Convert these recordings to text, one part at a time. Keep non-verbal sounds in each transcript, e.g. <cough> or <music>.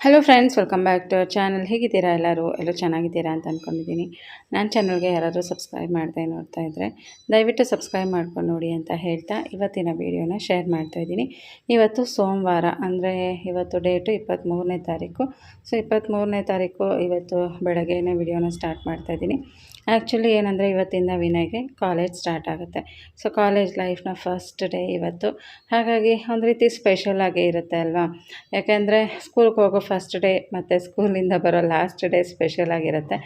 Hello friends welcome back to our channel ಹೇಗಿದ್ದೀರಾ ಎಲ್ಲರೂ? ಎಲ್ಲರೂ ಚೆನ್ನಾಗಿದ್ದೀರಾ ಅಂತ ಅಂದ್ಕೊಂಡಿದ್ದೀನಿ ನಾನು ಚಾನಲ್ಗೆ ಯಾರಾದರೂ ಸಬ್ಸ್ಕ್ರೈಬ್ ಮಾಡದೆ ನೋಡ್ತಾ ಇದ್ದರೆ ದಯವಿಟ್ಟು ಸಬ್ಸ್ಕ್ರೈಬ್ ಮಾಡ್ಕೊಂಡು ನೋಡಿ ಅಂತ ಹೇಳ್ತಾ ಇವತ್ತಿನ ವೀಡಿಯೋನ ಶೇರ್ ಮಾಡ್ತಾ ಇದ್ದೀನಿ. ಇವತ್ತು ಸೋಮವಾರ, ಅಂದರೆ ಇವತ್ತು ಡೇಟು ಇಪ್ಪತ್ತ್ಮೂರನೇ ತಾರೀಕು. ಸೊ ಇಪ್ಪತ್ತ್ಮೂರನೇ ತಾರೀಕು ಇವತ್ತು ಬೆಳಗ್ಗೆನೇ ವಿಡಿಯೋನ ಸ್ಟಾರ್ಟ್ ಮಾಡ್ತಾ ಇದ್ದೀನಿ. ಆ್ಯಕ್ಚುಲಿ ಏನಂದರೆ ಇವತ್ತಿಂದ ವಿನಯ್ಗೆ ಕಾಲೇಜ್ ಸ್ಟಾರ್ಟ್ ಆಗುತ್ತೆ. ಸೊ ಕಾಲೇಜ್ ಲೈಫ್ನ ಫಸ್ಟ್ ಡೇ ಇವತ್ತು. ಹಾಗಾಗಿ ಒಂದು ರೀತಿ ಸ್ಪೆಷಲ್ ಆಗೇ ಇರುತ್ತೆ ಅಲ್ವಾ? ಯಾಕೆಂದರೆ ಸ್ಕೂಲ್ಗೆ ಹೋಗೋ ಫಸ್ಟ್ ಡೇ ಮತ್ತು ಸ್ಕೂಲಿಂದ ಬರೋ ಲಾಸ್ಟ್ ಡೇ ಸ್ಪೆಷಲ್ ಆಗಿರುತ್ತೆ.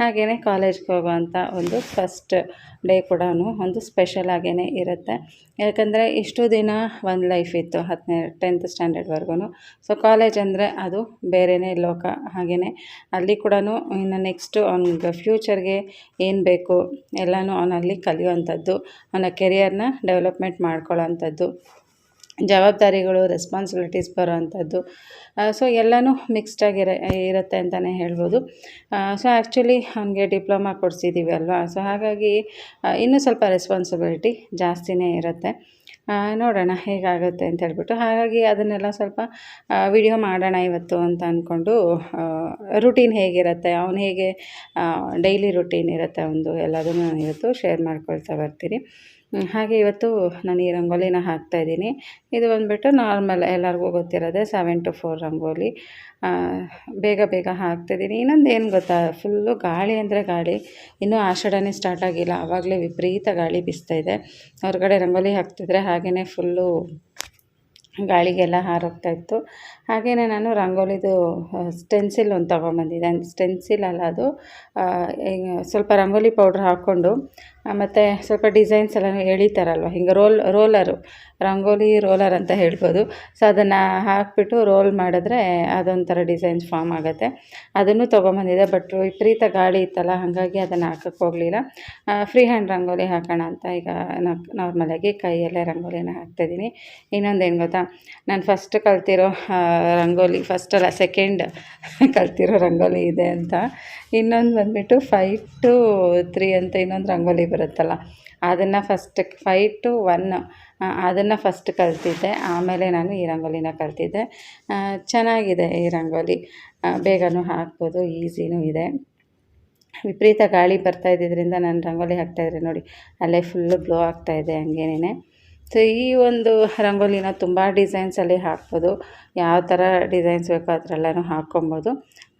ಹಾಗೆಯೇ ಕಾಲೇಜ್ಗೆ ಹೋಗೋವಂಥ ಒಂದು ಫಸ್ಟ್ ಡೇ ಕೂಡ ಒಂದು ಸ್ಪೆಷಲ್ ಆಗೇ ಇರುತ್ತೆ. ಯಾಕಂದರೆ ಇಷ್ಟು ದಿನ ಒಂದು ಲೈಫ್ ಇತ್ತು ಹತ್ತನೇ, ಟೆಂತ್ ಸ್ಟ್ಯಾಂಡರ್ಡ್ವರೆಗೂ ಸೊ ಕಾಲೇಜ್ ಅಂದರೆ ಅದು ಬೇರೆಯೇ ಲೋಕ ಹಾಗೆಯೇ ಅಲ್ಲಿ ಕೂಡ ಇನ್ನು ನೆಕ್ಸ್ಟು ಅವ್ನಿಗೆ ಫ್ಯೂಚರ್ಗೆ ಏನು ಬೇಕು ಎಲ್ಲನೂ ಅವನಲ್ಲಿ ಕಲಿಯುವಂಥದ್ದು, ಅವನ ಕೆರಿಯರ್ನ ಡೆವಲಪ್ಮೆಂಟ್ ಮಾಡ್ಕೊಳ್ಳೋವಂಥದ್ದು. ಜವಾಬ್ದಾರಿಗಳು ರೆಸ್ಪಾನ್ಸಿಬಿಲಿಟೀಸ್ ಬರೋವಂಥದ್ದು ಸೊ ಎಲ್ಲನೂ ಮಿಕ್ಸ್ಡ್ ಆಗಿರ ಇರುತ್ತೆ ಅಂತಲೇ ಹೇಳ್ಬೋದು. ಸೊ ಆ್ಯಕ್ಚುಲಿ ಅವನಿಗೆ ಡಿಪ್ಲೊಮಾ ಕೊಡಿಸಿದ್ದೀವಿ ಅಲ್ವಾ? ಸೊ ಹಾಗಾಗಿ ಇನ್ನೂ ಸ್ವಲ್ಪ ರೆಸ್ಪಾನ್ಸಿಬಿಲಿಟಿ ಜಾಸ್ತಿನೇ ಇರುತ್ತೆ. ನೋಡೋಣ ಹೇಗಾಗುತ್ತೆ ಅಂತ ಹೇಳ್ಬಿಟ್ಟು. ಹಾಗಾಗಿ ಅದನ್ನೆಲ್ಲ ಸ್ವಲ್ಪ ವಿಡಿಯೋ ಮಾಡೋಣ ಇವತ್ತು ಅಂತ ಅಂದ್ಕೊಂಡು ರುಟೀನ್ ಹೇಗಿರುತ್ತೆ, ಅವನು ಹೇಗೆ ಡೈಲಿ ರುಟೀನ್ ಇರುತ್ತೆ ಒಂದು ಎಲ್ಲದನ್ನು ಇವತ್ತು ಶೇರ್ ಮಾಡ್ಕೊಳ್ತಾ ಬರ್ತೀನಿ. ಹಾಗೆ ಇವತ್ತು ನಾನು ಈ ರಂಗೋಲಿನ ಹಾಕ್ತಾಯಿದ್ದೀನಿ ಇದು ಬಂದುಬಿಟ್ಟು ನಾರ್ಮಲ್ ಎಲ್ಲರಿಗೂ ಗೊತ್ತಿರೋದೆ ಸೆವೆನ್ ಟು ಫೋರ್ ರಂಗೋಲಿ. ಬೇಗ ಬೇಗ ಹಾಕ್ತಿದ್ದೀನಿ ಇನ್ನೊಂದು ಏನು ಗೊತ್ತಾ? ಫುಲ್ಲು ಗಾಳಿ ಅಂದರೆ ಗಾಳಿ. ಇನ್ನೂ ಆಷಾಢನೇ ಸ್ಟಾರ್ಟ್ ಆಗಿಲ್ಲ. ಆವಾಗಲೇ ವಿಪರೀತ ಗಾಳಿ ಬೀಸ್ತಾಯಿದೆ ಹೊರಗಡೆ ರಂಗೋಲಿ ಹಾಕ್ತಿದ್ರೆ ಹಾಗೆಯೇ ಫುಲ್ಲು ಗಾಳಿಗೆಲ್ಲ ಹಾರೋಗ್ತಾಯಿತ್ತು ಹಾಗೆಯೇ ನಾನು ರಂಗೋಲಿದು ಸ್ಟೆನ್ಸಿಲ್ ಒಂದು ತೊಗೊಂಬಂದಿದ್ದೆ. ಸ್ಟೆನ್ಸಿಲ್ ಅಲ್ಲ ಅದು ಸ್ವಲ್ಪ ರಂಗೋಲಿ ಪೌಡ್ರ್ ಹಾಕ್ಕೊಂಡು ಮತ್ತು ಸ್ವಲ್ಪ ಡಿಸೈನ್ಸ್ ಎಲ್ಲ ಎಳಿತಾರಲ್ವ, ಹಿಂಗೆ ರೋಲ್, ರೋಲರು, ರಂಗೋಲಿ ರೋಲರ್ ಅಂತ ಹೇಳ್ಬೋದು. ಸೊ ಅದನ್ನು ಹಾಕಿಬಿಟ್ಟು ರೋಲ್ ಮಾಡಿದ್ರೆ ಅದೊಂಥರ ಡಿಸೈನ್ಸ್ ಫಾರ್ಮ್ ಆಗುತ್ತೆ. ಅದನ್ನು ತೊಗೊಂಬಂದಿದ್ದೆ ಬಟ್ ವಿಪರೀತ ಗಾಳಿ ಇತ್ತಲ್ಲ, ಹಾಗಾಗಿ ಅದನ್ನು ಹಾಕಕ್ಕೆ ಹೋಗಲಿಲ್ಲ. ಫ್ರೀ ಹ್ಯಾಂಡ್ ರಂಗೋಲಿ ಹಾಕೋಣ ಅಂತ ಈಗ ನಾರ್ಮಲಾಗಿ ಕೈಯಲ್ಲೇ ರಂಗೋಲಿನ ಹಾಕ್ತಾಯಿದ್ದೀನಿ ಇನ್ನೊಂದು ಏನು ಗೊತ್ತಾ? ನಾನು ಫಸ್ಟ್ ಕಲ್ತಿರೋ ರಂಗೋಲಿ ಫಸ್ಟ್ ಅಲ್ಲ ಸೆಕೆಂಡ್ <laughs> ಕಲ್ತಿರೋ ರಂಗೋಲಿ ಇದೆ ಅಂತ. ಇನ್ನೊಂದು ಬಂದುಬಿಟ್ಟು ಫೈವ್ ಟು ತ್ರೀ ಅಂತ ಇನ್ನೊಂದು ರಂಗೋಲಿ ಬರುತ್ತಲ್ಲ, ಅದನ್ನು ಫಸ್ಟ್ ಫೈ ಟು ಒನ್ ಅದನ್ನು ಫಸ್ಟ್ ಕಲ್ತಿದ್ದೆ. ಆಮೇಲೆ ನಾನು ಈ ರಂಗೋಲಿನ ಕಲ್ತಿದ್ದೆ. ಚೆನ್ನಾಗಿದೆ ಈ ರಂಗೋಲಿ. ಬೇಗನೂ ಹಾಕ್ಬೋದು, ಈಸಿನೂ ಇದೆ. ವಿಪರೀತ ಗಾಳಿ ಬರ್ತಾ ಇದ್ದಿದ್ದರಿಂದ ನಾನು ರಂಗೋಲಿ ಹಾಕ್ತಾಯಿದ್ರೆ ನೋಡಿ, ಅಲ್ಲೇ ಫುಲ್ಲು ಗ್ಲೋ ಆಗ್ತಾಯಿದೆ ಹಂಗೇನೆ ಸೊ ಈ ಒಂದು ರಂಗೋಲಿನ ತುಂಬ ಡಿಸೈನ್ಸಲ್ಲಿ ಹಾಕ್ಬೋದು. ಯಾವ ಥರ ಡಿಸೈನ್ಸ್ ಬೇಕೋ ಎಲ್ಲನೂ ಹಾಕ್ಕೊಬೋದು.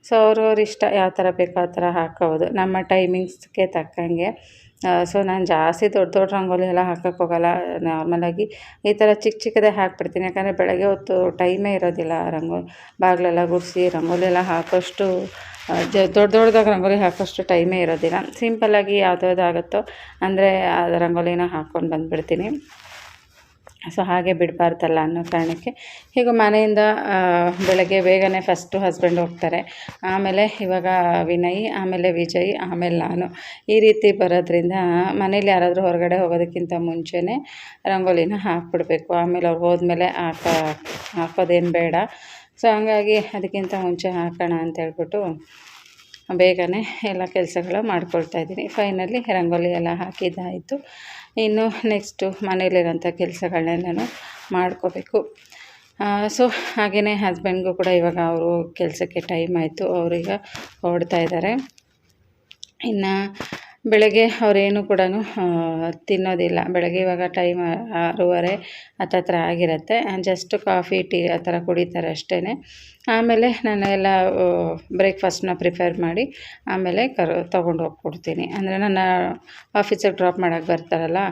ಸೊ ಅವ್ರವ್ರ ಇಷ್ಟ ಯಾವ ಥರ ಬೇಕೋ ಆ ಥರ ಹಾಕ್ಕೋಬೋದು. ನಮ್ಮ ಟೈಮಿಂಗ್ಸ್ಗೆ ತಕ್ಕಂಗೆ. ಸೊ ನಾನು ಜಾಸ್ತಿ ದೊಡ್ಡ ದೊಡ್ಡ ರಂಗೋಲಿ ಎಲ್ಲ ಹಾಕೋಕ್ಕೆ ಹೋಗಲ್ಲ ನಾರ್ಮಲಾಗಿ ಈ ಥರ ಚಿಕ್ಕ ಚಿಕ್ಕದೇ ಹಾಕ್ಬಿಡ್ತೀನಿ. ಯಾಕಂದರೆ ಬೆಳಗ್ಗೆ ಹೊತ್ತು ಟೈಮೇ ಇರೋದಿಲ್ಲ. ರಂಗೋ, ಬಾಗಿಲೆಲ್ಲ ಗುಡಿಸಿ ರಂಗೋಲಿ ಎಲ್ಲ ಹಾಕೋಷ್ಟು ಜ, ದೊಡ್ಡ ದೊಡ್ಡದಾಗ ರಂಗೋಲಿ ಹಾಕೋಷ್ಟು ಟೈಮೇ ಇರೋದಿಲ್ಲ. ಸಿಂಪಲ್ಲಾಗಿ ಯಾವ್ದು ಆಗುತ್ತೋ ಅಂದರೆ ಆ ರಂಗೋಲಿನ ಹಾಕ್ಕೊಂಡು ಬಂದುಬಿಡ್ತೀನಿ. ಸೊ ಹಾಗೆ ಬಿಡಬಾರ್ದಲ್ಲ ಅನ್ನೋ ಕಾರಣಕ್ಕೆ ಹೀಗೂ ಮನೆಯಿಂದ ಬೆಳಗ್ಗೆ ಬೇಗನೆ ಫಸ್ಟು ಹಸ್ಬೆಂಡ್ ಹೋಗ್ತಾರೆ. ಆಮೇಲೆ ಇವಾಗ ವಿನಯ್, ಆಮೇಲೆ ವಿಜಯ್, ಆಮೇಲೆ ನಾನು. ಈ ರೀತಿ ಬರೋದ್ರಿಂದ ಮನೇಲಿ ಯಾರಾದರೂ ಹೊರಗಡೆ ಹೋಗೋದಕ್ಕಿಂತ ಮುಂಚೆನೇ ರಂಗೋಲಿನ ಹಾಕ್ಬಿಡ್ಬೇಕು. ಆಮೇಲೆ ಅವ್ರು ಹೋದ್ಮೇಲೆ ಹಾಕೋ, ಹಾಕೋದೇನು ಬೇಡ. ಸೊ ಹಂಗಾಗಿ ಅದಕ್ಕಿಂತ ಮುಂಚೆ ಹಾಕೋಣ ಅಂತ ಹೇಳ್ಬಿಟ್ಟು ಬೇಗನೆ ಎಲ್ಲ ಕೆಲಸಗಳು ಮಾಡ್ಕೊಳ್ತಾ ಇದ್ದೀನಿ. ಫೈನಲಿ ರಂಗೋಲಿ ಎಲ್ಲ ಹಾಕಿದ್ದಾಯಿತು. ಇನ್ನು ನೆಕ್ಸ್ಟು ಮನೇಲಿರೋಂಥ ಕೆಲಸಗಳನ್ನೆಲ್ಲನೂ ಮಾಡ್ಕೋಬೇಕು. ಸೊ ಹಾಗೆಯೇ ಹಸ್ಬೆಂಡ್ಗೂ ಕೂಡ ಇವಾಗ ಅವರು ಕೆಲಸಕ್ಕೆ ಟೈಮ್ ಆಯಿತು ಅವರೀಗ ಹೊರಡ್ತಾ ಇದ್ದಾರೆ. ಇನ್ನು ಬೆಳಗ್ಗೆ ಅವರೇನು ಕೂಡ ತಿನ್ನೋದಿಲ್ಲ. ಬೆಳಗ್ಗೆ ಇವಾಗ ಟೈಮ್ ಆರೂವರೆ ಹತ್ತತ್ರ ಆಗಿರುತ್ತೆ. ಜಸ್ಟ್ ಕಾಫಿ, ಟೀ ಆ ಥರ ಕುಡಿತಾರೆ ಅಷ್ಟೇ ಆಮೇಲೆ ನಾನು ಎಲ್ಲ ಬ್ರೇಕ್ಫಾಸ್ಟ್ನ ಪ್ರಿಪೇರ್ ಮಾಡಿ ಆಮೇಲೆ ಕರ್, ತೊಗೊಂಡು ಹೋಗ್ಕೊಡ್ತೀನಿ ಅಂದರೆ ನನ್ನ ಆಫೀಸಿಗೆ ಡ್ರಾಪ್ ಮಾಡೋಕ್ಕೆ ಬರ್ತಾರಲ್ಲ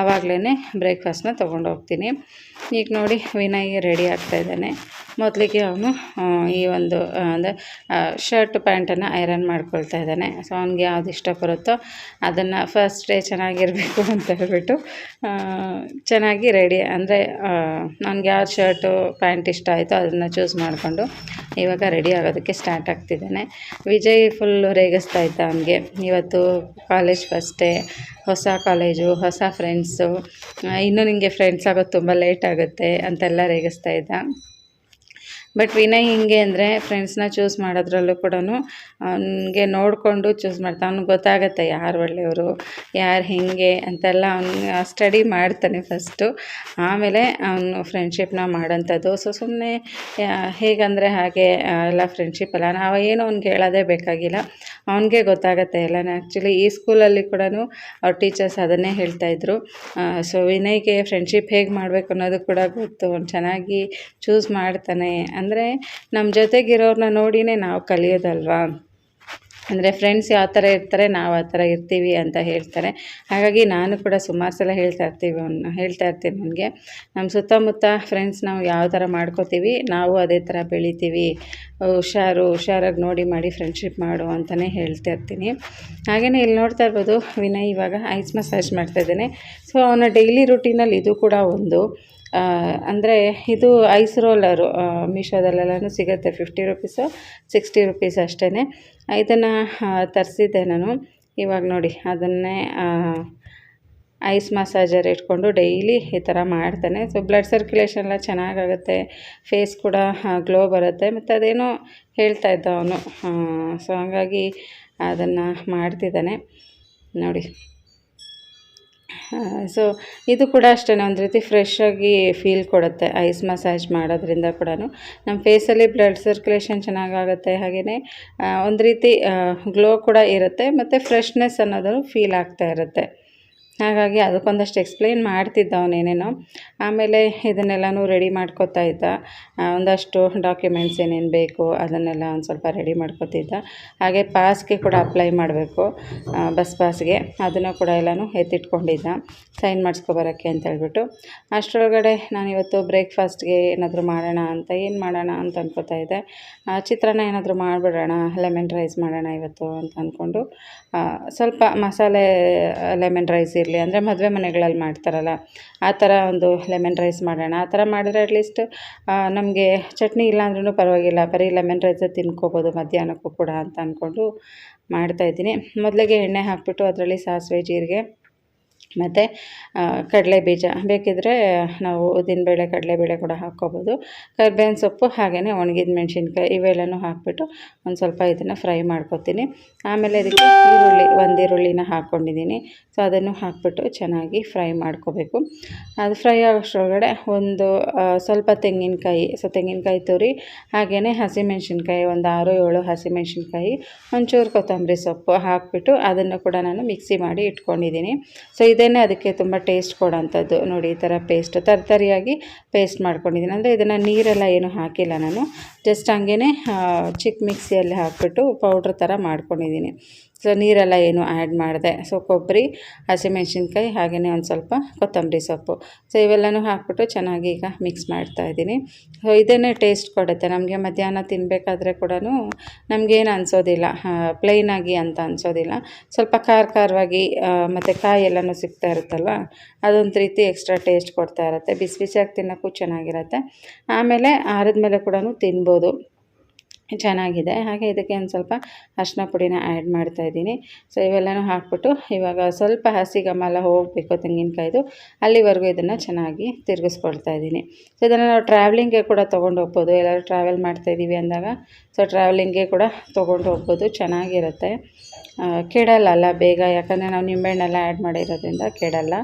ಆವಾಗಲೇ ಬ್ರೇಕ್ಫಾಸ್ಟ್ನ ತೊಗೊಂಡು ಹೋಗ್ತೀನಿ. ಈಗ ನೋಡಿ ವಿನಯ್ ರೆಡಿ ಆಗ್ತಾಯಿದ್ದಾನೆ ಮೊದಲಿಗೆ ಅವನು ಈ ಒಂದು ಅಂದರೆ ಶರ್ಟ್ ಪ್ಯಾಂಟನ್ನು ಐರನ್ ಮಾಡ್ಕೊಳ್ತಾ ಇದ್ದಾನೆ. ಸೊ ಅವನಿಗೆ ಯಾವ್ದು ಇಷ್ಟ ಬರುತ್ತೋ ಅದನ್ನು ಫಸ್ಟ್ ಡೇ ಚೆನ್ನಾಗಿರಬೇಕು <laughs> ಅಂತ ಹೇಳ್ಬಿಟ್ಟು ಚೆನ್ನಾಗಿ ರೆಡಿ ಅಂದರೆ ನನಗೆ ಯಾವ ಶರ್ಟು ಪ್ಯಾಂಟ್ ಇಷ್ಟ ಆಯಿತೋ ಅದನ್ನು ಚೂಸ್ ಮಾಡಿಕೊಂಡು ಇವಾಗ ರೆಡಿ ಆಗೋದಕ್ಕೆ ಸ್ಟಾರ್ಟ್ ಆಗ್ತಿದ್ದಾನೆ. ವಿಜಯ್ ಫುಲ್ಲು ರೇಗಿಸ್ತಾ ಇದ್ದ ಅವನಿಗೆ. ಇವತ್ತು ಕಾಲೇಜ್ ಫಸ್ಟೇ ಹೊಸ ಕಾಲೇಜು ಹೊಸ ಫ್ರೆಂಡ್ಸು ಇನ್ನೂ ನಿನಗೆ ಫ್ರೆಂಡ್ಸ್ ಆಗೋದು ತುಂಬ ಲೇಟ್ ಆಗುತ್ತೆ ಅಂತೆಲ್ಲ ರೇಗಿಸ್ತಾ ಇದ್ದ. ಬಟ್ ವಿನಯ್ ಹಿಂಗೆ ಅಂದರೆ ಫ್ರೆಂಡ್ಸ್ನ ಚೂಸ್ ಮಾಡೋದ್ರಲ್ಲೂ ಕೂಡ ಅವನಿಗೆ ನೋಡಿಕೊಂಡು ಚೂಸ್ ಮಾಡ್ತಾನೆ ಅವ್ನಿಗೆ ಗೊತ್ತಾಗತ್ತೆ ಯಾರು ಒಳ್ಳೆಯವರು, ಯಾರು ಹೇಗೆ ಅಂತೆಲ್ಲ ಅವ್ನು ಸ್ಟಡಿ ಮಾಡ್ತಾನೆ ಫಸ್ಟು ಆಮೇಲೆ ಅವನು ಫ್ರೆಂಡ್ಶಿಪ್ನ ಮಾಡೋಂಥದ್ದು ಸೊ ಸುಮ್ಮನೆ ಹೇಗಂದರೆ ಹಾಗೆ ಎಲ್ಲ ಫ್ರೆಂಡ್ಶಿಪ್ ಅಲ್ಲ ನಾವು ಏನು ಅವ್ನಿಗೆ ಹೇಳೋದೇ ಬೇಕಾಗಿಲ್ಲ. ಅವನಿಗೆ ಗೊತ್ತಾಗತ್ತೆ ಎಲ್ಲ. ಆ್ಯಕ್ಚುಲಿ ಈ ಸ್ಕೂಲಲ್ಲಿ ಕೂಡ ಅವ್ರ ಟೀಚರ್ಸ್ ಅದನ್ನೇ ಹೇಳ್ತಾಯಿದ್ರು ಸೊ ವಿನಯ್ಗೆ ಫ್ರೆಂಡ್ಶಿಪ್ ಹೇಗೆ ಮಾಡಬೇಕು ಅನ್ನೋದು ಕೂಡ ಗೊತ್ತು. ಅವ್ನು ಚೆನ್ನಾಗಿ ಚೂಸ್ ಮಾಡ್ತಾನೆ ಅಂದರೆ ನಮ್ಮ ಜೊತೆಗಿರೋರನ್ನ ನೋಡಿನೇ ನಾವು ಕಲಿಯೋದಲ್ವಾ? ಅಂದರೆ ಫ್ರೆಂಡ್ಸ್ ಯಾವ ಥರ ಇರ್ತಾರೆ, ನಾವು ಆ ಥರ ಇರ್ತೀವಿ ಅಂತ ಹೇಳ್ತಾರೆ. ಹಾಗಾಗಿ ನಾನು ಕೂಡ ಸುಮಾರು ಸಲ ಹೇಳ್ತಾ ಇರ್ತೀವಿ ಹೇಳ್ತಾ ಇರ್ತೀನಿ ನನಗೆ ನಮ್ಮ ಸುತ್ತಮುತ್ತ ಫ್ರೆಂಡ್ಸ್ ನಾವು ಯಾವ ಥರ ಮಾಡ್ಕೋತೀವಿ, ನಾವು ಅದೇ ಥರ ಬೆಳಿತೀವಿ. ಹುಷಾರು, ಹುಷಾರಾಗಿ ನೋಡಿ ಮಾಡಿ ಫ್ರೆಂಡ್ಶಿಪ್ ಮಾಡು ಅಂತಲೇ ಹೇಳ್ತಾ ಇರ್ತೀನಿ. ಹಾಗೆಯೇ ಇಲ್ಲಿ ನೋಡ್ತಾ ಇರ್ಬೋದು, ವಿನಯ್ ಇವಾಗ ಐಸ್ ಮಸಾಜ್ ಮಾಡ್ತಾ ಇದ್ದಾನೆ. ಸೊ ಅವನ ಡೈಲಿ ರುಟೀನಲ್ಲಿ ಇದು ಕೂಡ ಒಂದು. ಅಂದರೆ ಇದು ಐಸ್ ರೋಲರು ಮೀಶೋದಲ್ಲೆಲ್ಲನೂ ಸಿಗುತ್ತೆ. ಫಿಫ್ಟಿ ರುಪೀಸು ಸಿಕ್ಸ್ಟಿ ರುಪೀಸ್ ಅಷ್ಟೇ ಇದನ್ನು ತರಿಸಿದ್ದೆ ನಾನು. ಇವಾಗ ನೋಡಿ, ಅದನ್ನೇ ಐಸ್ ಮಸಾಜರ್ ಇಟ್ಕೊಂಡು ಡೈಲಿ ಈ ಥರ ಮಾಡ್ತಾನೆ. ಸೊ ಬ್ಲಡ್ ಸರ್ಕ್ಯುಲೇಷನ್ ಎಲ್ಲ ಚೆನ್ನಾಗಾಗುತ್ತೆ. ಫೇಸ್ ಕೂಡ ಗ್ಲೋ ಬರುತ್ತೆ. ಮತ್ತು ಅದೇನೋ ಹೇಳ್ತಾ ಇದ್ದ ಅವನು. ಸೊ ಹಾಗಾಗಿ ಅದನ್ನು ಮಾಡ್ತಿದ್ದಾನೆ. ನೋಡಿ. ಸೊ ಇದು ಕೂಡ ಅಷ್ಟೇ ಒಂದು ರೀತಿ ಫ್ರೆಶ್ ಆಗಿ ಫೀಲ್ ಕೊಡುತ್ತೆ ಐಸ್ ಮಸಾಜ್ ಮಾಡೋದ್ರಿಂದ ಕೂಡ ನಮ್ಮ ಫೇಸಲ್ಲಿ ಬ್ಲಡ್ ಸರ್ಕ್ಯುಲೇಷನ್ ಚೆನ್ನಾಗಾಗುತ್ತೆ ಹಾಗೆಯೇ ಒಂದು ರೀತಿ ಗ್ಲೋ ಕೂಡ ಇರುತ್ತೆ, ಮತ್ತು ಫ್ರೆಶ್ನೆಸ್ ಅನ್ನೋದು ಫೀಲ್ ಆಗ್ತಾ ಇರುತ್ತೆ. ಹಾಗಾಗಿ ಅದಕ್ಕೊಂದಷ್ಟು ಎಕ್ಸ್ಪ್ಲೇನ್ ಮಾಡ್ತಿದ್ದ ಅವನೇನೇನೋ ಆಮೇಲೆ ಇದನ್ನೆಲ್ಲನೂ ರೆಡಿ ಮಾಡ್ಕೊತಾ ಇದ್ದ. ಒಂದಷ್ಟು ಡಾಕ್ಯುಮೆಂಟ್ಸ್ ಏನೇನು ಬೇಕು ಅದನ್ನೆಲ್ಲ ಒಂದು ಸ್ವಲ್ಪ ರೆಡಿ ಮಾಡ್ಕೊತಿದ್ದ. ಹಾಗೆ ಪಾಸ್ಗೆ ಕೂಡ ಅಪ್ಲೈ ಮಾಡಬೇಕು ಬಸ್ ಪಾಸ್ಗೆ ಅದನ್ನು ಕೂಡ ಎಲ್ಲನೂ ಎತ್ತಿಟ್ಕೊಂಡಿದ್ದ. ಸೈನ್ ಮಾಡಿಸ್ಕೊಬರೋಕ್ಕೆ ಅಂತ ಹೇಳ್ಬಿಟ್ಟು. ಅಷ್ಟರೊಳಗಡೆ ನಾನಿವತ್ತು ಬ್ರೇಕ್ಫಾಸ್ಟ್ಗೆ ಏನಾದರೂ ಮಾಡೋಣ ಅಂತ, ಏನು ಮಾಡೋಣ ಅಂತ ಅನ್ಕೋತಾ ಇದ್ದೆ. ಚಿತ್ರಾನ್ನ ಏನಾದರೂ ಮಾಡಿಬಿಡೋಣ ಲೆಮನ್ ರೈಸ್ ಮಾಡೋಣ ಇವತ್ತು ಅಂತ ಅಂದ್ಕೊಂಡು ಸ್ವಲ್ಪ ಮಸಾಲೆ ಲೆಮನ್ ರೈಸ್ ಇರಲಿ, ಅಂದರೆ ಮದುವೆ ಮನೆಗಳಲ್ಲಿ ಮಾಡ್ತಾರಲ್ಲ, ಆ ಥರ ಒಂದು ಲೆಮನ್ ರೈಸ್ ಮಾಡೋಣ, ಆ ಥರ ಮಾಡಿದ್ರೆ ಅಟ್ಲೀಸ್ಟ್ ನಮಗೆ ಚಟ್ನಿ ಇಲ್ಲ ಅಂದ್ರೂ ಪರವಾಗಿಲ್ಲ, ಬರೀ ಲೆಮನ್ ರೈಸೇ ತಿನ್ಕೋಬೋದು ಮಧ್ಯಾಹ್ನಕ್ಕೂ ಕೂಡ ಅಂತ ಅಂದ್ಕೊಂಡು ಮಾಡ್ತಾಯಿದ್ದೀನಿ ಮೊದಲಿಗೆ ಎಣ್ಣೆ ಹಾಕಿಬಿಟ್ಟು ಅದರಲ್ಲಿ ಸಾಸಿವೆ, ಜೀರಿಗೆ ಮತ್ತು ಕಡಲೆ ಬೀಜ ಬೇಕಿದ್ದರೆ ನಾವು ಉದ್ದಿನಬೇಳೆ ಕಡಲೆಬೇಳೆ ಕೂಡ ಹಾಕ್ಕೋಬೋದು. ಕರ್ಬೇವಿನ ಸೊಪ್ಪು ಹಾಗೆಯೇ ಒಣಗಿದ ಮೆಣಸಿನ್ಕಾಯಿ ಇವೆಲ್ಲನೂ ಹಾಕಿಬಿಟ್ಟು ಒಂದು ಸ್ವಲ್ಪ ಇದನ್ನು ಫ್ರೈ ಮಾಡ್ಕೊತೀನಿ. ಆಮೇಲೆ ಇದಕ್ಕೆ ಈರುಳ್ಳಿ, ಒಂದು ಈರುಳ್ಳಿನ ಹಾಕ್ಕೊಂಡಿದ್ದೀನಿ ಸೊ ಅದನ್ನು ಹಾಕಿಬಿಟ್ಟು ಚೆನ್ನಾಗಿ ಫ್ರೈ ಮಾಡ್ಕೋಬೇಕು. ಅದು ಫ್ರೈ ಆಗೋಷ್ಟರೊಳಗಡೆ ಒಂದು ಸ್ವಲ್ಪ ತೆಂಗಿನಕಾಯಿ, ಸೊ, ತೆಂಗಿನಕಾಯಿ ತುರಿ ಹಾಗೆಯೇ ಹಸಿಮೆಣ್ಸಿನ್ಕಾಯಿ ಒಂದು ಆರು, ಏಳು ಹಸಿಮೆಣ್ಸಿನ್ಕಾಯಿ ಒಂಚೂರು ಕೊತ್ತಂಬರಿ ಸೊಪ್ಪು ಹಾಕಿಬಿಟ್ಟು ಅದನ್ನು ಕೂಡ ನಾನು ಮಿಕ್ಸಿ ಮಾಡಿ ಇಟ್ಕೊಂಡಿದ್ದೀನಿ. ಸೊ ಇದೇನೇ ಅದಕ್ಕೆ ತುಂಬ ಟೇಸ್ಟ್ ಕೊಡೋಂಥದ್ದು. ನೋಡಿ, ಈ ಥರ ಪೇಸ್ಟ್ ತರ್ತರಿಯಾಗಿ ಪೇಸ್ಟ್ ಮಾಡ್ಕೊಂಡಿದ್ದೀನಿ. ಅಂದರೆ ಇದನ್ನು ನೀರೆಲ್ಲ ಏನು ಹಾಕಿಲ್ಲ ನಾನು. ಜಸ್ಟ್ ಹಂಗೇ ಚಿಕ್ಕ ಮಿಕ್ಸಿಯಲ್ಲಿ ಹಾಕಿಬಿಟ್ಟು ಪೌಡ್ರ್ ಥರ ಮಾಡ್ಕೊಂಡಿದ್ದೀನಿ. ಸೊ ನೀರೆಲ್ಲ ಏನು ಆ್ಯಡ್ ಮಾಡಿದೆ. ಸೊ ಕೊಬ್ಬರಿ, ಹಸಿಮೆಣ್ಸಿನ್ಕಾಯಿ ಹಾಗೆಯೇ ಒಂದು ಸ್ವಲ್ಪ ಕೊತ್ತಂಬರಿ ಸೊಪ್ಪು. ಸೊ ಇವೆಲ್ಲನೂ ಹಾಕ್ಬಿಟ್ಟು ಚೆನ್ನಾಗಿ ಈಗ ಮಿಕ್ಸ್ ಮಾಡ್ತಾ ಇದ್ದೀನಿ. ಸೊ ಇದನ್ನೇ ಟೇಸ್ಟ್ ಕೊಡುತ್ತೆ. ನಮಗೆ ಮಧ್ಯಾಹ್ನ ತಿನ್ನಬೇಕಾದ್ರೆ ಕೂಡ ನಮಗೇನು ಅನಿಸೋದಿಲ್ಲ. ಪ್ಲೈನಾಗಿ ಅಂತ ಅನಿಸೋದಿಲ್ಲ. ಸ್ವಲ್ಪ ಖಾರ ಖಾರವಾಗಿ ಮತ್ತು ಕಾಯಿ ಎಲ್ಲನೂ ಸಿಗ್ತಾ ಇರುತ್ತಲ್ವ? ಅದೊಂದು ರೀತಿ ಎಕ್ಸ್ಟ್ರಾ ಟೇಸ್ಟ್ ಕೊಡ್ತಾ ಇರುತ್ತೆ. ಬಿಸಿ ಬಿಸಿಯಾಗಿ ತಿನ್ನೋಕ್ಕೂ ಚೆನ್ನಾಗಿರುತ್ತೆ. ಆಮೇಲೆ ಆರದ ಆರಿದ್ಮೇಲೆ ಕೂಡ ತಿನ್ಬೋದು. ಚೆನ್ನಾಗಿದೆ. ಹಾಗೆ ಇದಕ್ಕೆ ಒಂದು ಸ್ವಲ್ಪ ಅರಿಶಿನ ಪುಡಿನ ಆ್ಯಡ್ ಮಾಡ್ತಾಯಿದ್ದೀನಿ ಸೊ ಇವೆಲ್ಲನೂ ಹಾಕ್ಬಿಟ್ಟು ಇವಾಗ ಸ್ವಲ್ಪ ಹಸಿ ಗಮಲ ಹೋಗಬೇಕು ತೆಂಗಿನಕಾಯ್ದು. ಅಲ್ಲಿವರೆಗೂ ಇದನ್ನು ಚೆನ್ನಾಗಿ ತಿರುಗಿಸ್ಕೊಳ್ತಾ ಇದ್ದೀನಿ. ಸೊ ಇದನ್ನು ನಾವು ಟ್ರಾವೆಲಿಂಗ್ಗೆ ಕೂಡ ತೊಗೊಂಡು ಹೋಗ್ಬೋದು. ಎಲ್ಲರೂ ಟ್ರಾವೆಲ್ ಮಾಡ್ತಾ ಇದ್ದೀವಿ ಅಂದಾಗ. ಸೊ ಟ್ರಾವೆಲಿಂಗ್ಗೆ ಕೂಡ ತೊಗೊಂಡು ಹೋಗ್ಬೋದು. ಚೆನ್ನಾಗಿರುತ್ತೆ. ಕೆಡಲ್ಲ ಬೇಗ. ಯಾಕಂದರೆ ನಾವು ನಿಂಬೆಹಣ್ಣೆಲ್ಲ ಆ್ಯಡ್ ಮಾಡಿರೋದ್ರಿಂದ ಕೆಡಲ್ಲ.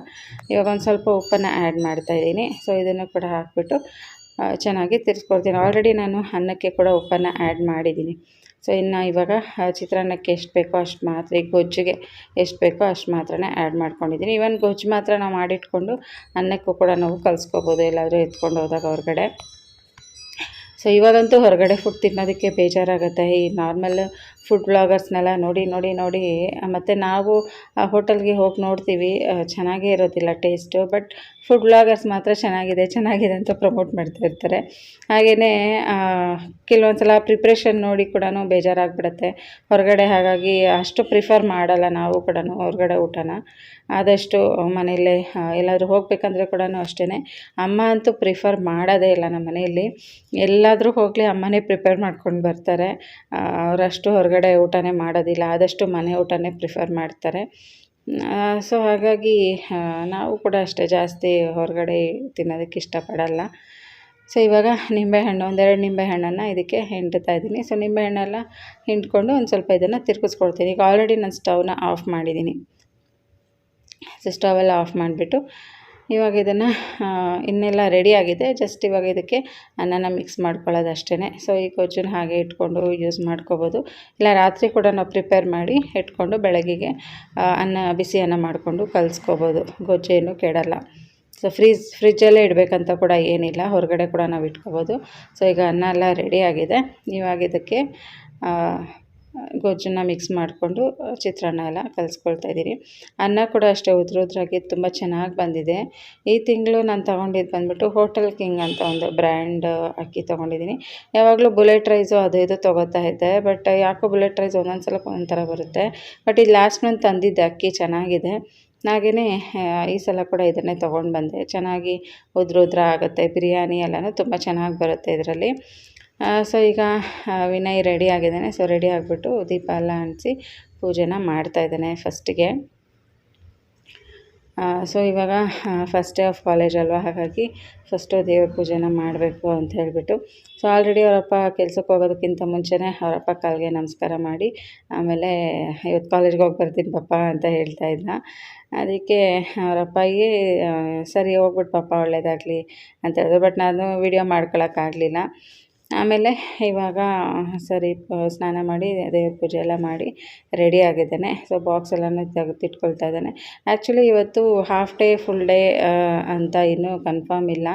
ಇವಾಗ ಒಂದು ಸ್ವಲ್ಪ ಉಪ್ಪನ್ನು ಆ್ಯಡ್ ಮಾಡ್ತಾಯಿದ್ದೀನಿ ಸೊ ಇದನ್ನು ಕೂಡ ಹಾಕ್ಬಿಟ್ಟು ಚೆನ್ನಾಗಿ ತಿರ್ಸ್ಕೊಡ್ತೀನಿ. ಆಲ್ರೆಡಿ ನಾನು ಅನ್ನಕ್ಕೆ ಕೂಡ ಉಪ್ಪನ್ನು ಆ್ಯಡ್ ಮಾಡಿದ್ದೀನಿ. ಸೊ ಇನ್ನು ಇವಾಗ ಚಿತ್ರಾನ್ನಕ್ಕೆ ಎಷ್ಟು ಬೇಕೋ ಅಷ್ಟು ಮಾತ್ರ, ಈ ಗೊಜ್ಜಿಗೆ ಎಷ್ಟು ಬೇಕೋ ಅಷ್ಟು ಮಾತ್ರನೇ ಆ್ಯಡ್ ಮಾಡ್ಕೊಂಡಿದ್ದೀನಿ. ಇವನ್ ಗೊಜ್ಜು ಮಾತ್ರ ನಾವು ಮಾಡಿಟ್ಕೊಂಡು ಅನ್ನಕ್ಕೂ ಕೂಡ ನಾವು ಕಲಿಸ್ಕೋಬೋದು, ಎಲ್ಲಾದರೂ ಎತ್ಕೊಂಡು ಹೋದಾಗ ಹೊರಗಡೆ. ಸೊ ಇವಾಗಂತೂ ಹೊರಗಡೆ ಫುಡ್ ತಿನ್ನೋದಕ್ಕೆ ಬೇಜಾರಾಗುತ್ತೆ. ಈ ನಾರ್ಮಲ್ ಫುಡ್ ಬ್ಲಾಗರ್ಸ್ನೆಲ್ಲ ನೋಡಿ ನೋಡಿ ನೋಡಿ ಮತ್ತು ನಾವು ಆ ಹೋಟೆಲ್ಗೆ ಹೋಗಿ ನೋಡ್ತೀವಿ. ಚೆನ್ನಾಗೇ ಇರೋದಿಲ್ಲ ಟೇಸ್ಟು ಬಟ್ ಫುಡ್ ಬ್ಲಾಗರ್ಸ್ ಮಾತ್ರ ಚೆನ್ನಾಗಿದೆ ಚೆನ್ನಾಗಿದೆ ಅಂತ ಪ್ರಮೋಟ್ ಮಾಡ್ತಾ ಇರ್ತಾರೆ. ಹಾಗೆಯೇ ಕೆಲವೊಂದು ಸಲ ಪ್ರಿಪ್ರೇಷನ್ ನೋಡಿ ಕೂಡ ಬೇಜಾರಾಗ್ಬಿಡುತ್ತೆ. ಹೊರಗಡೆ ಹಾಗಾಗಿ ಅಷ್ಟು ಪ್ರಿಫರ್ ಮಾಡಲ್ಲ ನಾವು ಕೂಡ ಹೊರಗಡೆ ಊಟನ. ಆದಷ್ಟು ಮನೆಯಲ್ಲೇ ಎಲ್ಲಾದರೂ ಹೋಗಬೇಕಂದ್ರೆ ಕೂಡ ಅಷ್ಟೇ ಅಮ್ಮ ಅಂತೂ ಪ್ರಿಫರ್ ಮಾಡೋದೇ ಇಲ್ಲ ನಮ್ಮ ಮನೆಯಲ್ಲಿ ಎಲ್ಲಾದರೂ ಹೋಗಲಿ ಅಮ್ಮನೇ ಪ್ರಿಪೇರ್ ಮಾಡ್ಕೊಂಡು ಬರ್ತಾರೆ. ಅವರಷ್ಟು ಹೊರಗಡೆ ಊಟನೇ ಮಾಡೋದಿಲ್ಲ, ಆದಷ್ಟು ಮನೆ ಊಟನೇ ಪ್ರಿಫರ್ ಮಾಡ್ತಾರೆ. ಸೊ ಹಾಗಾಗಿ ನಾವು ಕೂಡ ಅಷ್ಟೇ ಜಾಸ್ತಿ ಹೊರಗಡೆ ತಿನ್ನೋದಕ್ಕೆ ಇಷ್ಟಪಡಲ್ಲ. ಸೊ ಇವಾಗ ನಿಂಬೆಹಣ್ಣು, ಒಂದೆರಡು ನಿಂಬೆಹಣ್ಣನ್ನು ಇದಕ್ಕೆ ಹಿಂಡ್ತಾ ಇದ್ದೀನಿ. ಸೊ ನಿಂಬೆಹಣ್ಣೆಲ್ಲ ಹಿಂಡ್ಕೊಂಡು ಒಂದು ಸ್ವಲ್ಪ ಇದನ್ನು ತಿರ್ಗಿಸ್ಕೊಳ್ತೀನಿ. ಈಗ ಆಲ್ರೆಡಿ ನಾನು ಸ್ಟವ್ನ ಆಫ್ ಮಾಡಿದ್ದೀನಿ. ಸೊ ಸ್ಟವೆಲ್ಲ ಆಫ್ ಮಾಡಿಬಿಟ್ಟು ಇವಾಗ ಇದನ್ನು ಇನ್ನೆಲ್ಲ ರೆಡಿಯಾಗಿದೆ ಜಸ್ಟ್ ಇವಾಗ ಇದಕ್ಕೆ ಅನ್ನನ ಮಿಕ್ಸ್ ಮಾಡ್ಕೊಳ್ಳೋದು ಅಷ್ಟೇ ಸೊ ಈ ಗೊಜ್ಜನ್ನ ಹಾಗೆ ಇಟ್ಕೊಂಡು ಯೂಸ್ ಮಾಡ್ಕೋಬೋದು. ಇಲ್ಲ, ರಾತ್ರಿ ಕೂಡ ನಾವು ಪ್ರಿಪೇರ್ ಮಾಡಿ ಇಟ್ಕೊಂಡು ಬೆಳಗ್ಗೆಗೆ ಅನ್ನ ಬಿಸಿ ಅನ್ನ ಮಾಡಿಕೊಂಡು ಕಲಿಸ್ಕೋಬೋದು. ಗೊಜ್ಜೇನು ಕೆಡಲ್ಲ. ಸೊ ಫ್ರೀಜ್ ಫ್ರಿಜ್ಜಲ್ಲೇ ಇಡಬೇಕಂತ ಕೂಡ ಏನಿಲ್ಲ. ಹೊರಗಡೆ ಕೂಡ ನಾವು ಇಟ್ಕೋಬೋದು. ಸೊ ಈಗ ಅನ್ನ ಎಲ್ಲ ರೆಡಿಯಾಗಿದೆ ಇವಾಗ ಇದಕ್ಕೆ ಗೊಜ್ಜನ್ನ ಮಿಕ್ಸ್ ಮಾಡಿಕೊಂಡು ಚಿತ್ರಾನ್ನ ಎಲ್ಲ ಕಲಿಸ್ಕೊಳ್ತಾ ಇದ್ದೀನಿ ಅನ್ನ ಕೂಡ ಅಷ್ಟೇ ಉದ್ರೋದ್ರಾಗಿ ತುಂಬ ಚೆನ್ನಾಗಿ ಬಂದಿದೆ. ಈ ತಿಂಗಳು ನಾನು ತೊಗೊಂಡಿದ್ದು ಬಂದುಬಿಟ್ಟು ಹೋಟೆಲ್ ಕಿಂಗ್ ಅಂತ ಒಂದು ಬ್ರ್ಯಾಂಡ್ ಅಕ್ಕಿ ತೊಗೊಂಡಿದ್ದೀನಿ. ಯಾವಾಗಲೂ ಬುಲೆಟ್ ರೈಸು ಅದು ಇದು ತೊಗೋತಾ ಇದ್ದೆ, ಬಟ್ ಯಾಕೋ ಬುಲೆಟ್ ರೈಸ್ ಒಂದೊಂದು ಸಲ ಒಂದೊಂದು ಥರ ಬರುತ್ತೆ. ಬಟ್ ಇದು ಲಾಸ್ಟ್ ಮಂತ್ ತಂದಿದ್ದೆ ಅಕ್ಕಿ, ಚೆನ್ನಾಗಿದೆ. ಹಾಗೆಯೇ ಈ ಸಲ ಕೂಡ ಇದನ್ನೇ ತೊಗೊಂಡು ಬಂದೆ. ಚೆನ್ನಾಗಿ ಉದ್ರ ಉದ್ರ ಆಗುತ್ತೆ ಬಿರಿಯಾನಿ ಎಲ್ಲನೂ ತುಂಬ ಚೆನ್ನಾಗಿ ಬರುತ್ತೆ ಇದರಲ್ಲಿ. ಸೊ ಈಗ ವಿನಯ್ ರೆಡಿ ಆಗಿದ್ದಾನೆ. ಸೊ ರೆಡಿ ಆಗಿಬಿಟ್ಟು ದೀಪ ಎಲ್ಲ ಅಂಟಿಸಿ ಪೂಜೆನ ಮಾಡ್ತಾ ಇದ್ದಾನೆ ಫಸ್ಟಿಗೆ ಸೊ ಇವಾಗ ಫಸ್ಟ್ ಡೇ ಆಫ್ ಕಾಲೇಜ್ ಅಲ್ವಾ? ಹಾಗಾಗಿ ಫಸ್ಟು ದೇವ್ರ ಪೂಜೆನ ಮಾಡಬೇಕು ಅಂತ ಹೇಳಿಬಿಟ್ಟು. ಸೊ ಆಲ್ರೆಡಿ ಅವರಪ್ಪ ಕೆಲ್ಸಕ್ಕೆ ಹೋಗೋದಕ್ಕಿಂತ ಮುಂಚೆನೇ ಅವರಪ್ಪ ಕಾಲಿಗೆ ನಮಸ್ಕಾರ ಮಾಡಿ, ಆಮೇಲೆ ಇವತ್ತು ಕಾಲೇಜ್ಗೆ ಹೋಗಿ ಬರ್ತೀನಿ ಪಪ್ಪ ಅಂತ ಹೇಳ್ತಾ ಇದ್ದ ಅದಕ್ಕೆ ಅವರಪ್ಪಗೆ ಸರಿ ಹೋಗ್ಬಿಟ್ಟು ಪಪ್ಪ ಒಳ್ಳೇದಾಗಲಿ ಅಂತ ಹೇಳಿದ್ರು. ಬಟ್ ನಾನು ವೀಡಿಯೋ ಮಾಡ್ಕೊಳಕ್ಕಾಗಲಿಲ್ಲ ಆಮೇಲೆ ಇವಾಗ ಸರಿ ಸ್ನಾನ ಮಾಡಿ, ದೇವ್ರ ಪೂಜೆ ಎಲ್ಲ ಮಾಡಿ ರೆಡಿ ಆಗಿದ್ದಾನೆ. ಸೊ ಬಾಕ್ಸ್ ಎಲ್ಲನೂ ತೆಗೆದಿಟ್ಕೊಳ್ತಾ ಇದ್ದಾನೆ. ಆ್ಯಕ್ಚುಲಿ ಇವತ್ತು ಹಾಫ್ ಡೇ ಫುಲ್ ಡೇ ಅಂತ ಇನ್ನೂ ಕನ್ಫರ್ಮ್ ಇಲ್ಲ.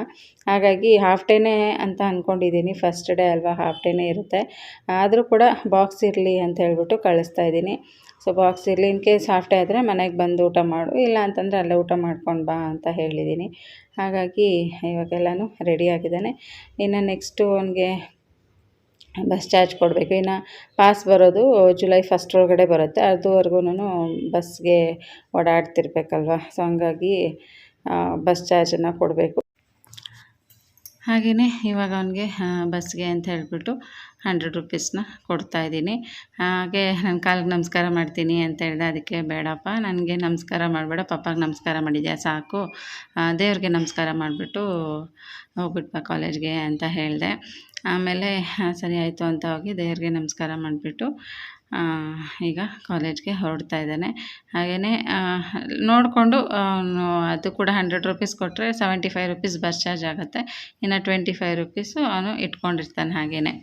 ಹಾಗಾಗಿ ಹಾಫ್ ಡೇನೇ ಅಂತ ಅಂದ್ಕೊಂಡಿದ್ದೀನಿ ಫಸ್ಟ್ ಡೇ ಅಲ್ವಾ ಹಾಫ್ ಡೇನೇ ಇರುತ್ತೆ. ಆದರೂ ಕೂಡ ಬಾಕ್ಸ್ ಇರಲಿ ಅಂತ ಹೇಳ್ಬಿಟ್ಟು ಕಳಿಸ್ತಾ ಇದ್ದೀನಿ. ಸೊ ಬಾಕ್ಸ್ ಇರಲಿ ಇನ್ ಕೇಸ್ ಹಾಫ್ ಡೇ ಆದರೆ ಮನೆಗೆ ಬಂದು ಊಟ ಮಾಡು. ಇಲ್ಲ ಅಂತಂದರೆ ಅಲ್ಲೇ ಊಟ ಮಾಡ್ಕೊಂಡು ಬಾ ಅಂತ ಹೇಳಿದ್ದೀನಿ ಹಾಗಾಗಿ ಇವಾಗೆಲ್ಲನೂ ರೆಡಿ ಆಗಿದ್ದಾನೆ. ಇನ್ನು ನೆಕ್ಸ್ಟು ಅವನಿಗೆ ಬಸ್ ಚಾರ್ಜ್ ಕೊಡಬೇಕು. ಇನ್ನು ಪಾಸ್ ಬರೋದು ಜುಲೈ ಫಸ್ಟ್ ಒಳಗಡೆ ಬರುತ್ತೆ. ಅದುವರೆಗೂ ಬಸ್ಗೆ ಓಡಾಡ್ತಿರ್ಬೇಕಲ್ವ? ಸೊ ಹಂಗಾಗಿ ಬಸ್ ಚಾರ್ಜನ್ನು ಕೊಡಬೇಕು. ಹಾಗೆಯೇ ಇವಾಗ ಅವನಿಗೆ ಬಸ್ಗೆ ಅಂತ ಹೇಳಿಬಿಟ್ಟು ಹಂಡ್ರೆಡ್ ರುಪೀಸ್ನ ಕೊಡ್ತಾಯಿದ್ದೀನಿ ಹಾಗೆ ನನ್ನ ಕಾಲಿಗೆ ನಮಸ್ಕಾರ ಮಾಡ್ತೀನಿ ಅಂತ ಹೇಳಿದೆ ಅದಕ್ಕೆ ಬೇಡಪ್ಪ. ನನಗೆ ನಮಸ್ಕಾರ ಮಾಡಬೇಡ, ಪಪ್ಪಾಗೆ ನಮಸ್ಕಾರ ಮಾಡಿದ್ಯಾ ಸಾಕು. ದೇವ್ರಿಗೆ ನಮಸ್ಕಾರ ಮಾಡಿಬಿಟ್ಟು ಹೋಗ್ಬಿಟ್ಟು ಬಾ ಕಾಲೇಜ್ಗೆ ಅಂತ ಹೇಳಿದೆ. ಆಮೇಲೆ ಸರಿ ಆಯಿತು ಅಂತ ಹೋಗಿ ದೇವ್ರಿಗೆ ನಮಸ್ಕಾರ ಮಾಡಿಬಿಟ್ಟು ಈಗ ಕಾಲೇಜ್ಗೆ ಹೊರಡ್ತಾ ಇದ್ದಾನೆ. ಹಾಗೆಯೇ ನೋಡಿಕೊಂಡು ಅದು ಕೂಡ ಹಂಡ್ರೆಡ್ ರುಪೀಸ್ ಕೊಟ್ಟರೆ seventy five rupees bus charge ಆಗುತ್ತೆ. ಇನ್ನು ಟ್ವೆಂಟಿ ಫೈವ್ ರುಪೀಸು ಅವನು ಇಟ್ಕೊಂಡಿರ್ತಾನೆ ಹಾಗೆಯೇ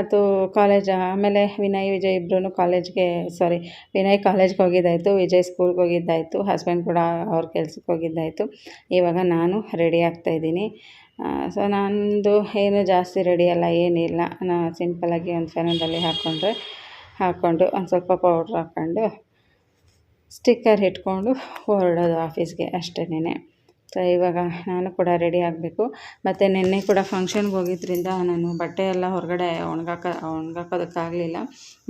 ಅದು ಕಾಲೇಜ್ ಆಮೇಲೆ ವಿನಯ್, ವಿಜಯ್ ಇಬ್ಬರೂ ಕಾಲೇಜ್ಗೆ ಸಾರಿ ವಿನಯ್ ಕಾಲೇಜ್ಗೆ ಹೋಗಿದ್ದಾಯಿತು, ವಿಜಯ್ ಸ್ಕೂಲ್ಗೆ ಹೋಗಿದ್ದಾಯಿತು ಹಸ್ಬೆಂಡ್ ಕೂಡ ಅವ್ರ ಕೆಲ್ಸಕ್ಕೆ ಹೋಗಿದ್ದಾಯಿತು. ಇವಾಗ ನಾನು ರೆಡಿ ಆಗ್ತಾಯಿದ್ದೀನಿ ಸೊ ನಂದು ಏನು ಜಾಸ್ತಿ ರೆಡಿ ಅಲ್ಲ, ಏನಿಲ್ಲ. ನಾನು ಸಿಂಪಲ್ಲಾಗಿ ಒಂದು ಫೆನದಲ್ಲಿ ಹಾಕ್ಕೊಂಡ್ರೆ ಹಾಕ್ಕೊಂಡು ಒಂದು ಸ್ವಲ್ಪ ಪೌಡ್ರ್ ಹಾಕ್ಕೊಂಡು ಸ್ಟಿಕ್ಕರ್ ಇಟ್ಕೊಂಡು ಹೊರಡೋದು ಆಫೀಸ್ಗೆ ಅಷ್ಟೇನೆ ಸೊ ಇವಾಗ ನಾನು ಕೂಡ ರೆಡಿ ಆಗಬೇಕು. ಮತ್ತು ನಿನ್ನೆ ಕೂಡ ಫಂಕ್ಷನ್ಗೆ ಹೋಗಿದ್ದರಿಂದ ನಾನು ಬಟ್ಟೆ ಎಲ್ಲ ಹೊರಗಡೆ ಒಣಗಾಕ, ಒಣಗಾಕೋದಕ್ಕಾಗಲಿಲ್ಲ.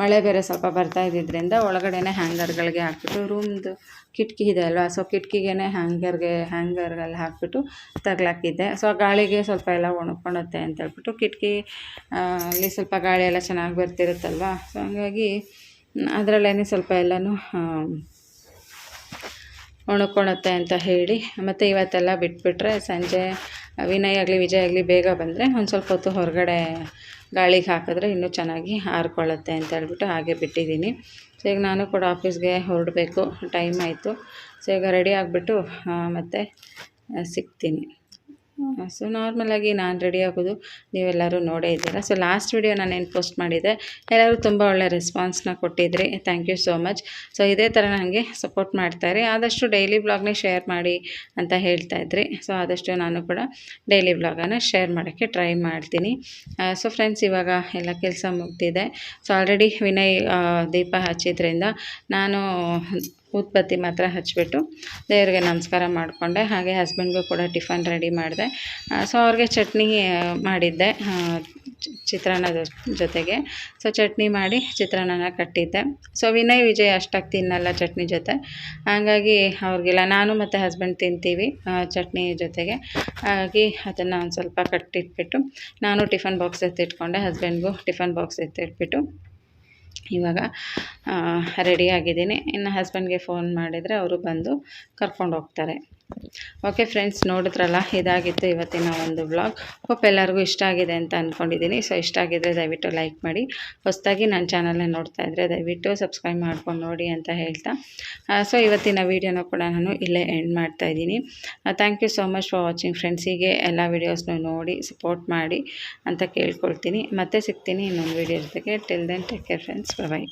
ಮಳೆ ಬೇರೆ ಸ್ವಲ್ಪ ಬರ್ತಾ ಇದ್ದಿದ್ದರಿಂದ ಒಳಗಡೆನೆ ಹ್ಯಾಂಗರ್ಗಳಿಗೆ ಹಾಕ್ಬಿಟ್ಟು ರೂಮ್ದು ಕಿಟಕಿ ಇದೆ ಅಲ್ವಾ? ಸೊ ಕಿಟಕಿಗೇ ಹ್ಯಾಂಗರ್ಗೆ ಹ್ಯಾಂಗರ್ಗೆಲ್ಲ ಹಾಕ್ಬಿಟ್ಟು ತಗ್ಲಾಕಿದ್ದೆ. ಸೊ ಗಾಳಿಗೆ ಸ್ವಲ್ಪ ಎಲ್ಲ ಒಣಕೊಳುತ್ತೆ ಅಂತ ಹೇಳ್ಬಿಟ್ಟು ಕಿಟಕಿ ಅಲ್ಲಿ ಸ್ವಲ್ಪ ಗಾಳಿ ಎಲ್ಲ ಚೆನ್ನಾಗಿ ಬರ್ತಿರುತ್ತಲ್ವ? ಸೊ ಹಂಗಾಗಿ ಅದರಲ್ಲೇ ಸ್ವಲ್ಪ ಎಲ್ಲನೂ ಒಣಕೊಳುತ್ತೆ ಅಂತ ಹೇಳಿ ಮತ್ತು ಇವತ್ತೆಲ್ಲ ಬಿಟ್ಬಿಟ್ರೆ ಸಂಜೆ, ವಿನಯ್ ಆಗಲಿ, ವಿಜಯ್ ಆಗಲಿ ಬೇಗ ಬಂದರೆ ಒಂದು ಸ್ವಲ್ಪ ಹೊತ್ತು ಹೊರಗಡೆ ಗಾಳಿಗೆ ಹಾಕಿದ್ರೆ ಇನ್ನೂ ಚೆನ್ನಾಗಿ ಹಾರ್ಕೊಳ್ಳುತ್ತೆ ಅಂತ ಹೇಳ್ಬಿಟ್ಟು ಹಾಗೆ ಬಿಟ್ಟಿದ್ದೀನಿ. ಸೊ, ಈಗ ನಾನು ಕೂಡ ಆಫೀಸ್ಗೆ ಹೊರಡಬೇಕು. ಟೈಮ್ ಆಯಿತು. ಸೊ, ಈಗ ರೆಡಿ ಆಗಿಬಿಟ್ಟು ಮತ್ತೆ ಸಿಗ್ತೀನಿ. ಸೊ ನಾರ್ಮಲಾಗಿ ನಾನು ರೆಡಿ ಆಗೋದು. ನೀವೆಲ್ಲರೂ ನೋಡೇ ಇದ್ದೀರಾ. ಸೊ ಲಾಸ್ಟ್ ವಿಡಿಯೋ ಏನು ಪೋಸ್ಟ್ ಮಾಡಿದ್ದೆ ಎಲ್ಲರೂ ತುಂಬ ಒಳ್ಳೆ ರೆಸ್ಪಾನ್ಸ್ನ ಕೊಟ್ಟಿದ್ರಿ. Thank you so much so ಇದೇ ಥರ ನನಗೆ ಸಪೋರ್ಟ್ ಮಾಡ್ತಾರೆ. ಆದಷ್ಟು ಡೈಲಿ ಬ್ಲಾಗ್ನೇ ಶೇರ್ ಮಾಡಿ ಅಂತ ಹೇಳ್ತಾ ಇದ್ರಿ. ಸೊ ಆದಷ್ಟು ನಾನು ಕೂಡ ಡೈಲಿ ಬ್ಲಾಗನ್ನು ಶೇರ್ ಮಾಡೋಕ್ಕೆ ಟ್ರೈ ಮಾಡ್ತೀನಿ. ಸೊ ಫ್ರೆಂಡ್ಸ್ ಇವಾಗ ಎಲ್ಲ ಕೆಲಸ ಮುಗ್ದಿದೆ. ಸೊ ಆಲ್ರೆಡಿ ವಿನಯ್ ದೀಪ ಹಚ್ಚಿದ್ರಿಂದ ನಾನು ಉತ್ಪತ್ತಿ ಮಾತ್ರ ಹಚ್ಚಿಬಿಟ್ಟು ದೇವರಿಗೆ ನಮಸ್ಕಾರ ಮಾಡಿಕೊಂಡೆ. ಹಾಗೆ ಹಸ್ಬೆಂಡ್ಗೂ ಕೂಡ ಟಿಫನ್ ರೆಡಿ ಮಾಡಿದೆ. ಸೊ ಅವ್ರಿಗೆ ಚಟ್ನಿ ಮಾಡಿದ್ದೆ. ಚಿತ್ರಾನ್ನದ ಜೊತೆಗೆ. ಸೊ ಚಟ್ನಿ ಮಾಡಿ ಚಿತ್ರಾನ್ನನ ಕಟ್ಟಿದ್ದೆ. ಸೊ ವಿನಯ್, ವಿಜಯ್ ಅಷ್ಟಾಗಿ ತಿನ್ನಲ್ಲ ಚಟ್ನಿ ಜೊತೆ. ಹಾಗಾಗಿ ಅವ್ರಿಗೆಲ್ಲ ನಾನು ಮತ್ತು ಹಸ್ಬೆಂಡ್ ತಿಂತೀವಿ ಚಟ್ನಿ ಜೊತೆಗೆ. ಹಾಗಾಗಿ ಅದನ್ನು ಒಂದು ಸ್ವಲ್ಪ ಕಟ್ಟಿಟ್ಬಿಟ್ಟು ನಾನು ಟಿಫನ್ ಬಾಕ್ಸ್ ಎತ್ತಿಟ್ಕೊಂಡೆ. ಹಸ್ಬೆಂಡ್ಗೂ ಟಿಫನ್ ಬಾಕ್ಸ್ ಎತ್ತಿಟ್ಬಿಟ್ಟು ಇವಾಗ ರೆಡಿ ಆಗಿದ್ದೀನಿ. ಇನ್ನು ಹಸ್ಬೆಂಡ್ಗೆ ಫೋನ್ ಮಾಡಿದರೆ ಅವರು ಬಂದು ಕರ್ಕೊಂಡು ಹೋಗ್ತಾರೆ. ಓಕೆ ಫ್ರೆಂಡ್ಸ್ ನೋಡಿದ್ರಲ್ಲ? ಇದಾಗಿತ್ತು ಇವತ್ತಿನ ಒಂದು ಬ್ಲಾಗ್ ಹೋಪ್ ಎಲ್ಲರಿಗೂ ಇಷ್ಟ ಆಗಿದೆ ಅಂತ ಅಂದ್ಕೊಂಡಿದ್ದೀನಿ ಸೊ ಇಷ್ಟ ಆಗಿದ್ದರೆ ದಯವಿಟ್ಟು ಲೈಕ್ ಮಾಡಿ. ಹೊಸದಾಗಿ ನನ್ನ ಚಾನಲ್ನ ನೋಡ್ತಾ ಇದ್ದರೆ ದಯವಿಟ್ಟು ಸಬ್ಸ್ಕ್ರೈಬ್ ಮಾಡ್ಕೊಂಡು ನೋಡಿ ಅಂತ ಹೇಳ್ತಾ. ಸೊ ಇವತ್ತಿನ ವೀಡಿಯೋನ ಕೂಡ ನಾನು ಇಲ್ಲೇ ಎಂಡ್ ಮಾಡ್ತಾ ಇದ್ದೀನಿ. Thank you so much for watching friends ಹೀಗೆ ಎಲ್ಲ ವೀಡಿಯೋಸ್ನೂ ನೋಡಿ ಸಪೋರ್ಟ್ ಮಾಡಿ ಅಂತ ಕೇಳ್ಕೊಳ್ತೀನಿ. ಮತ್ತೆ ಸಿಗ್ತೀನಿ ಇನ್ನೊಂದು ವೀಡಿಯೋ ಜೊತೆಗೆ. Till then take care friends bye